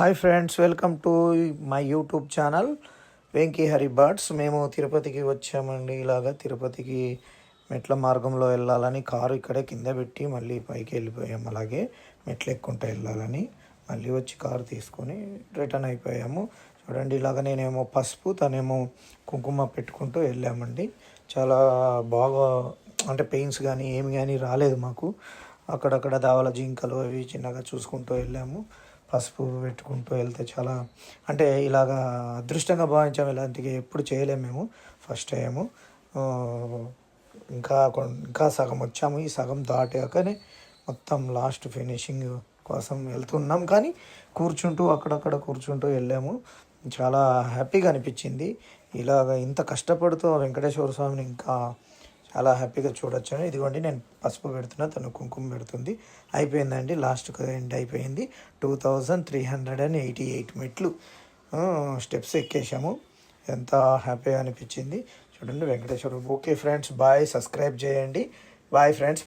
Hi friends welcome to my YouTube channel Venky Hari birds. మేము తిరుపతికి వచ్చామండి. ఇలాగా తిరుపతికి మెట్ల మార్గంలో వెళ్ళాలని కారు ఇక్కడే కింద పెట్టి మళ్ళీ పైకి వెళ్ళిపోయాము అలాగే మెట్లు ఎక్కుంటూ వెళ్ళాలని మళ్ళీ వచ్చి కారు తీసుకొని రిటర్న్ అయిపోయాము. చూడండి ఇలాగ నేనేమో పసుపు తనేమో కుంకుమ పెట్టుకుంటూ వెళ్ళామండి. చాలా బాగా అంటే పెయిన్స్ కానీ ఏమి కానీ రాలేదు మాకు. అక్కడక్కడ దావల జింకలు అవి చిన్నగా చూసుకుంటూ వెళ్ళాము. పసుపు పెట్టుకుంటూ వెళ్తే చాలా అంటే ఇలాగా అదృష్టంగా భావించాము ఇలాంటివి ఎప్పుడు చేయలేము మేము. ఫస్ట్ టైము ఇంకా ఇంకా సగం వచ్చాము. ఈ సగం దాటాకనే మొత్తం లాస్ట్ ఫినిషింగ్ కోసం వెళ్తున్నాం. కానీ కూర్చుంటూ అక్కడక్కడ కూర్చుంటూ వెళ్ళాము. చాలా హ్యాపీగా అనిపించింది. ఇలాగ ఇంత కష్టపడుతూ వెంకటేశ్వర స్వామిని ఇంకా చాలా హ్యాపీగా చూడొచ్చు ఇదిగోండి నేను పసుపు పెడుతున్నా తను కుంకుమ పెడుతుంది. అయిపోయిందండి లాస్ట్కి ఎండ్ అయిపోయింది. Two thousand three hundred and eighty eight మెట్లు. స్టెప్స్ ఎక్కేసాము ఎంత హ్యాపీగా అనిపించింది. చూడండి Venkateswara okay friends bye subscribe చేయండి. Bye friends.